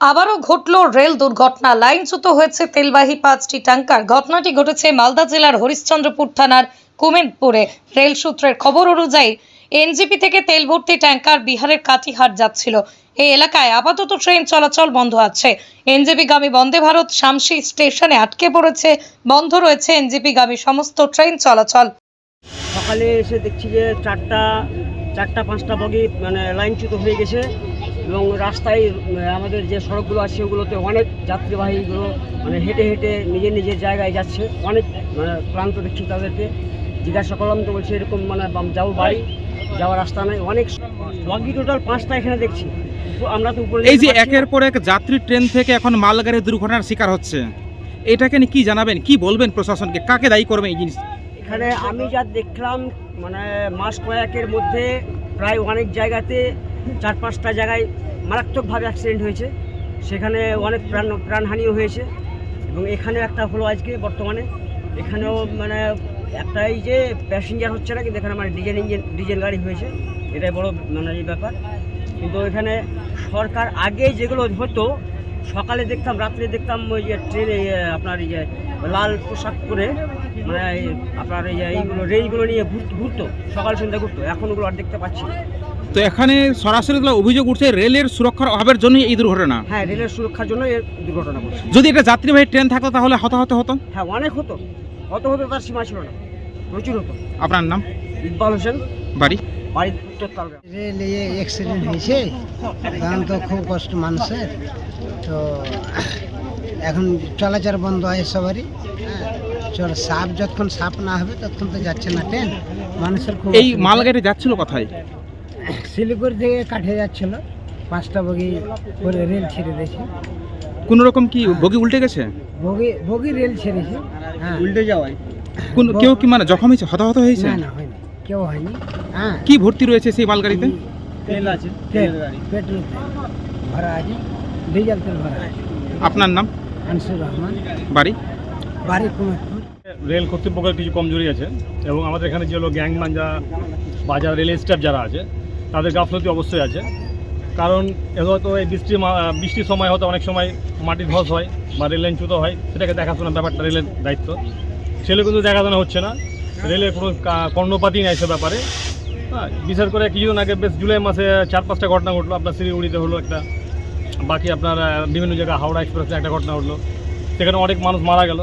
আবারও ঘটল রেল দুর্ঘটনা। লাইনচ্যুত হয়েছে তেলবাহী পাঁচটি ট্যাঙ্কার। ঘটনাটি ঘটেছে মালদা জেলার হরিশ্চন্দ্রপুর থানার কুমেদপুরে রেল সূত্রের খবর অনুযায়ী, এনজিপি থেকে তেল ভর্তি ট্যাঙ্কার বিহারের কাটিহাট যাচ্ছিল। এই এলাকায় আপাতত ট্রেন চলাচল বন্ধ আছে। এনজিপি গামী বন্দে ভারত শামসি স্টেশনে আটকে পড়েছে। বন্ধ রয়েছে এনজিপি গামী সমস্ত ট্রেন চলাচল। সকালে এসে দেখছি যে চারটা চারটা, পাঁচটা বগি মানে লাইনচ্যুত হয়ে গেছে। এবং রাস্তায় আমাদের যে সড়কগুলো আছে ওগুলোতে অনেক যাত্রীবাহীগুলো মানে হেঁটে হেঁটে নিজের নিজের জায়গায় যাচ্ছে। অনেক মানে ক্লান্ত দেখছি তাদেরকে। জিজ্ঞাসা করলাম তো বলছে এরকম মানে যাও বাড়ি যাওয়ার রাস্তা নাই। অনেক বগি টোটাল পাঁচটা এখানে দেখছি। তো আমরা তো উপরে এই যে একের পর এক যাত্রী ট্রেন থেকে এখন মালগাড়ি দুর্ঘটনার শিকার হচ্ছে। এটাকে নিয়ে কি জানাবেন? কি বলবেন প্রশাসনকে? কাকে দায়ী করবেন এই জিনিস? এখানে আমি যা দেখলাম মানে মাস কয়েকের মধ্যে প্রায় অনেক জায়গাতে চার পাঁচটা জায়গায় মারাত্মকভাবে অ্যাক্সিডেন্ট হয়েছে। সেখানে অনেক প্রাণ প্রাণহানিও হয়েছে। এবং এখানে একটা হলো আজকে বর্তমানে। এখানেও মানে একটাই যে প্যাসেঞ্জার হচ্ছে না, কিন্তু এখানে মানে ডিজেল ইঞ্জিন ডিজেল গাড়ি হয়েছে। এটাই বড় মানে এই ব্যাপার। কিন্তু এখানে সরকার আগে যেগুলো হতো সকালে দেখতাম রাত্রে দেখতাম ওই যে ট্রেনে আপনার এই যে লাল পোশাক পরে মানে আপনার এই যে এইগুলো রেলগুলো নিয়ে ঘুর- ঘুরতো সকাল সন্ধ্যা ঘুরতো এখন ওগুলো আর দেখতে পাচ্ছি না। তো এখানে সরাসরি অভিযোগ উঠছে রেলের সুরক্ষার অভাবের জন্যই এই দুর্ঘটনা? হ্যাঁ রেলের সুরক্ষার জন্য এই দুর্ঘটনা ঘটছে। যদি এটা যাত্রীবাহী ট্রেন থাকতো তাহলে হতাহত হতো? হ্যাঁ অনেক হতো। কত হতো তার সীমা ছিল না। প্রচুর হতো। আপনার নাম? ইকবাল হোসেন। বাড়ি? রেল ইয়ে অ্যাক্সিডেন্ট হয়েছে তখন তো খুব কষ্ট মানুষের তো এখন চলাচল বন্ধ হয় সবারই হ্যাঁ। চল সাপ যতক্ষণ সাপ না হবে ততক্ষণ তো যাচ্ছে না ট্রেন। মানুষের খুব এই। মালগাড়ি যাচ্ছিল কোথায়? শিলিগুড়ি থেকে কাঠে যাচ্ছিল পাঁচটা বগি করে রেল ছেড়ে দিয়েছে। কোন রকম কি বগি উল্টে গেছে? বগি বগি রেল ছেড়েছে হ্যাঁ। উল্টে যাওয়ায়। কোন কেউ কি মানে জখম হয়েছে হতাহত হয়েছে? না না কেউ হয়নি। হ্যাঁ। কি ভর্তি রয়েছে সেই মালগাড়িতে? তেল আছে তেল পেট্রোল ভরা আছে ডিজেল তেল ভরা আছে। আপনার নাম? আনসুর রহমান। বাড়ি? বাড়ি কুমারপুর। রেল কর্তৃপক্ষের কিছু কমজোরি আছে এবং আমাদের এখানে যে হলো গ্যাংম্যান যারা বা যারা রেল স্টাফ যারা আছে তাদের গাফলতি অবশ্যই আছে। কারণ হয়তো এই বৃষ্টি বৃষ্টির সময় হয়তো অনেক সময় মাটির ধস হয় বা রেল লাইন চ্যুত হয় সেটাকে দেখাশোনার ব্যাপারটা রেলের দায়িত্ব। সেগুলো কিন্তু দেখাশোনা হচ্ছে না। রেলের কোনো কর্ণপাতই নেই সে ব্যাপারে। হ্যাঁ বিশেষ করে কিছুদিন আগে বেশ জুলাই মাসে চার পাঁচটা ঘটনা ঘটলো। আপনার শিলিগুড়িতে হলো একটা, বাকি আপনার বিভিন্ন জায়গায় হাওড়া এক্সপ্রেসে একটা ঘটনা ঘটলো। সেখানে অনেক মানুষ মারা গেল।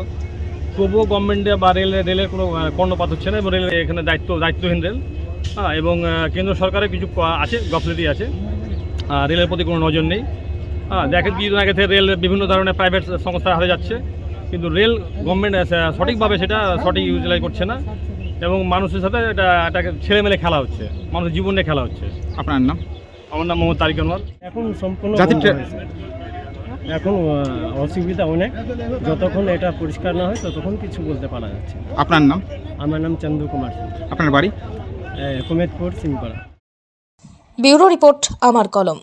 তবুও গভর্নমেন্টে বা রেলের রেলের কোনো কর্ণপাত হচ্ছে না এবং রেলের এখানে দায়িত্ব, দায়িত্বহীন রেল। হ্যাঁ এবং কেন্দ্র সরকারের কিছু আছে, গফলতি আছে। রেলের প্রতি কোনো নজর নেই। হ্যাঁ দেখেন কিছুদিন আগে থেকে রেল বিভিন্ন ধরনের প্রাইভেট সংস্থার হাতে যাচ্ছে। কিন্তু রেল গভর্নমেন্ট সঠিকভাবে সেটা সঠিক ইউটিলাইজ করছে না। এবং মানুষের সাথে এটা এটাকে ছেলেমেলে খেলা হচ্ছে মানুষের জীবন নিয়ে খেলা হচ্ছে। আপনার নাম? আমার নাম মোহাম্মদ তারিক আনোয়ার। এখন সম্পূর্ণ ট্রেন- হয়েছে। এখন অসুবিধা অনেক। যতক্ষণ এটা পরিষ্কার না হয় ততক্ষণ কিছু বলতে পারা যাচ্ছে আপনার নাম? আমার নাম চন্দু কুমার আপনার বাড়ি? কুমেদপুর সিংপাড়া। ব্যুরো রিপোর্ট আমার কলম।